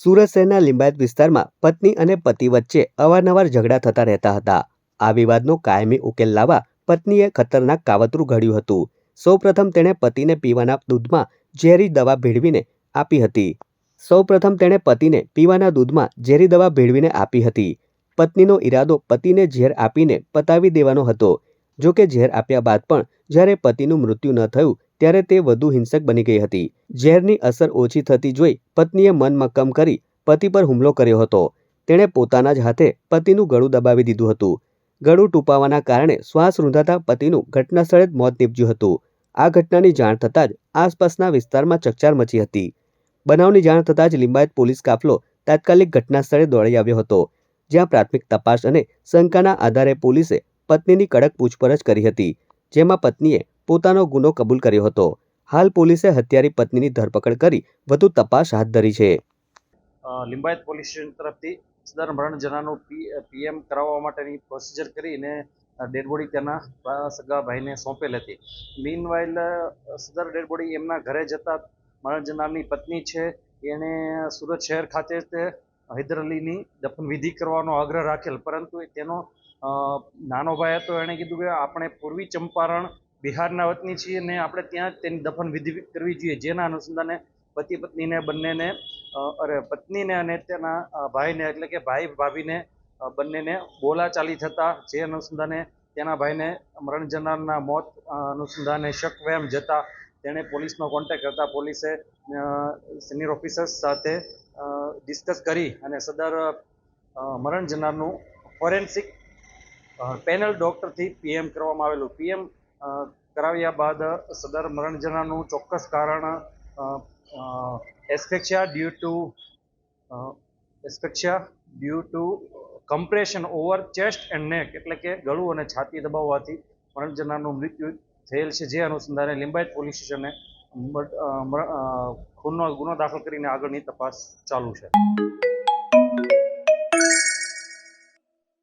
સુરત શહેરના લિંબાયત વિસ્તારમાં પત્ની અને પતિ વચ્ચે અવારનવાર ઝઘડા થતા રહેતા હતા. આ વિવાદનો કાયમી ઉકેલ લાવવા પત્નીએ ખતરનાક કાવતરું ઘડ્યું હતું. સૌપ્રથમ તેણે પતિને પીવાના દૂધમાં ઝેરી દવા ભેળવીને આપી હતી. સૌપ્રથમ તેણે પતિને પીવાના દૂધમાં ઝેરી દવા ભેળવીને આપી હતી. પત્નીનો ઈરાદો પતિને ઝેર આપીને પતાવી દેવાનો હતો. જો કે ઝેર આપ્યા બાદ પણ જ્યારે પતિનું મૃત્યુ ન થયું ત્યારે તે વધુ હિંસક બની ગઈ હતી. ઝેરની અસર ઓછી થતી જોઈ પત્નીએ મન મક્કમ કરી પતિ પર હુમલો કર્યો હતો. તેણે પોતાના જ હાથે પતિનું ગળું દબાવી દીધું હતું. ગળું ટૂંપાવાના કારણે શ્વાસ રૂંધાતા પતિનું ઘટનાસ્થળે જ મોત નીપજ્યું હતું. આ ઘટનાની જાણ થતાં જ આસપાસના વિસ્તારમાં ચકચાર મચી હતી. બનાવની જાણ થતાં જ લિંબાયત પોલીસ કાફલો તાત્કાલિક ઘટનાસ્થળે દોડી આવ્યો હતો, જ્યાં પ્રાથમિક તપાસ અને શંકાના આધારે પોલીસે પત્નીની કડક પૂછપરછ કરી હતી, જેમાં પત્નીએ પોતાનો ગુનો કબૂલ કર્યો હતો. હાલ પોલીસે હત્યારી પત્નીની ધરપકડ કરી વધુ તપાસ હાથ ધરી છે. લિંબાયત પોલીસ સ્ટેશન તરફથી સદર મરણ જનાનું પીએમ કરાવવા માટેની પ્રોસિજર કરીને ડેડ બોડી તેના સગા ભાઈને સોંપેલ હતી. મીન વાઇલ સદર ડેડ બોડી એમના ઘરે જતા મરણ જનારની પત્ની છે. એણે સુરત શહેર ખાતે તે હૈદર અલીની દફનવિધિ કરવાનો આગ્રહ રાખેલ. પરંતુ તેનો નાનો ભાઈ હતો. એણે કીધું કે આપણે પૂર્વી ચંપારણ બિહારના વતની છીએ ને આપણે ત્યાં તેની દફન વિધિ કરવી જોઈએ. જેના અનુસંધાને પતિ પત્નીને બંનેને અરે, પત્નીને અને તેના ભાઈને, એટલે કે ભાઈ ભાભીને બંનેને બોલાચાલી થતા, જે અનુસંધાને તેના ભાઈને મરણ જનારના મોત અનુસંધાને શકવેમ જતા તેણે પોલીસનો કોન્ટેક કરતા પોલીસે સિનિયર ઓફિસર્સ સાથે ડિસ્કસ કરી અને સદર મરણ જનારનું ફોરેન્સિક પેનલ ડોક્ટરથી પીએમ કરવામાં આવેલું. પીએમ કરાવ્યા બાદ સદર મરણજનાનું ચોક્કસ કારણ asphyxia due to asphyxia due to compression over chest and neck એટલે કે ગળું અને છાતી દબાવવાથી મરણજનાનું મૃત્યુ થયેલ છે. જે અનુસંધાને લિંબાયત પોલીસ સ્ટેશને ખૂનનો ગુનો દાખલ કરીને આગળની તપાસ ચાલુ છે.